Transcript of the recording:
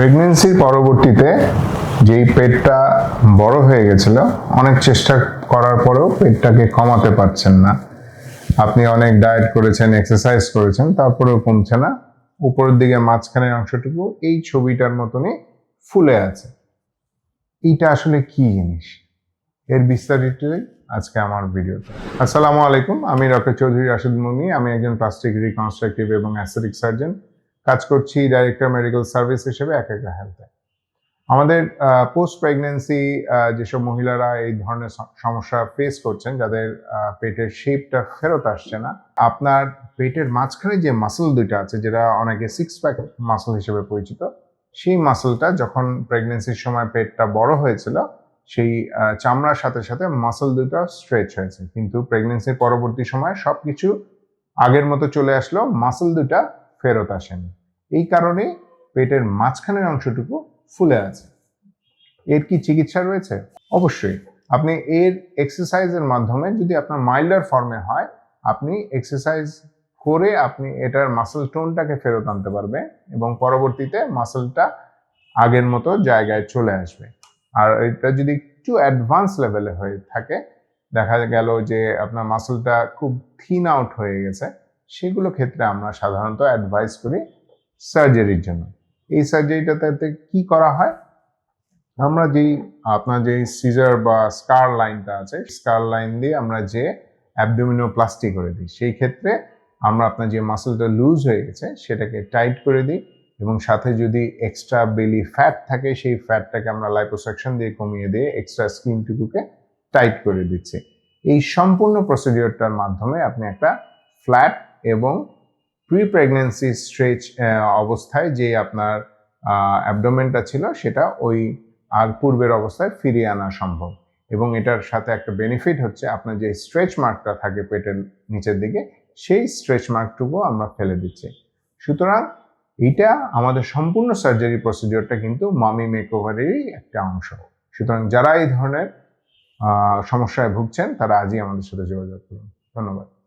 প্রেগনেন্সির পরবর্তীতে যেই পেটটা বড় হয়ে গেছিল, অনেক চেষ্টা করার পরেও পেটটাকে কমাতে পারছেন না। আপনি অনেক ডায়েট করেছেন এক্সারসাইজ করেছেন, তারপরেও কমছে না। উপরের দিকে মাঝখানের অংশটুকু এই ছবিটার মতনই ফুলে আছে। এইটা আসলে কি জিনিস? এর বিস্তারিতই আজকে আমার ভিডিওতে। আসসালামু আলাইকুম, আমি ডক্টর চৌধুরী রাশিদ মুনি, আমি একজন প্লাস্টিক রিকনস্ট্রাকটিভ এবং অ্যাস্থেটিক সার্জন কাজ করছি ডাইরেক্টর মেডিকেল সার্ভিস হিসেবে এক একটা হেলথে আমাদের পোস্ট প্রেগনেন্সি যেসব মহিলারা এই ধরনের সমস্যা ফেস করছেন, যাদের পেটের শেপটা ফেরত আসছে না, আপনার পেটের মাঝখানে যে মাসল দুইটা আছে, যেটা অনেকে সিক্স প্যাক মাসল হিসেবে পরিচিত, সেই মাসলটা যখন প্রেগনেন্সির সময় পেটটা বড় হয়েছিল, সেই চামড়ার সাথে সাথে মাসল দুটো স্ট্রেচ হয়েছে। কিন্তু প্রেগনেন্সির পরবর্তী সময় সবকিছু আগের মতো চলে আসলো মাসল দুটা ফেরত আসেনি। এই কারণে পেটের মাঝখানের অংশটুকু ফুলে আছে। এর কি চিকিৎসা রয়েছে? অবশ্যই। আপনি এর এক্সারসাইজের মাধ্যমে যদি আপনার মাইল্ডার ফর্মে হয়, আপনি এক্সারসাইজ করে আপনি এটার মাসল টোনটাকে ফেরত আনতে পারবে এবং পরবর্তীতে মাসলটা আগের মতো জায়গায় চলে আসবে। আর এটা যদি একটু অ্যাডভান্স লেভেলে হয়ে থাকে, দেখা গেল যে আপনার মাসলটা খুব থিন আউট হয়ে গেছে, সেগুলো ক্ষেত্রে আমরা সাধারণত অ্যাডভাইস করি সার্জারির জন্য। এই সার্জারিটাতে কি করা হয়? আমরা যেই, আপনার যে সিজার বা স্কার লাইনটা আছে স্কার লাইন দিয়ে আমরা যে অ্যাবডোমিনোপ্লাস্টি করে দিই, সেই ক্ষেত্রে আমরা আপনার যে মাসলটা লুজ হয়ে গেছে, সেটাকে টাইট করে দিই এবং সাথে যদি এক্সট্রা বেলি ফ্যাট থাকে, সেই ফ্যাটটাকে আমরা লাইপোসাকশন দিয়ে কমিয়ে দিয়ে এক্সট্রা স্কিনটুকুকে টাইট করে দিচ্ছি। এই সম্পূর্ণ প্রসিডিওরটার মাধ্যমে আপনি একটা ফ্ল্যাট এবং প্রি প্রেগনেন্সি স্ট্রেচ অবস্থায় যে আপনার অ্যাবডোমেনটা ছিল, সেটা ওই আর পূর্বের অবস্থায় ফিরিয়ে আনা সম্ভব। এবং এটার সাথে একটা বেনিফিট হচ্ছে, আপনার যে স্ট্রেচ মার্কটা থাকে পেটের নিচের দিকে, সেই স্ট্রেচ মার্কটুকু আমরা ফেলে দিচ্ছি। সুতরাং এইটা আমাদের সম্পূর্ণ সার্জারি প্রসিডিওরটা কিন্তু মামি মেকওভারেরই একটা অংশ। সুতরাং যারা এই ধরনের সমস্যায় ভুগছেন, তারা আজই আমাদের সাথে যোগাযোগ করুন। ধন্যবাদ।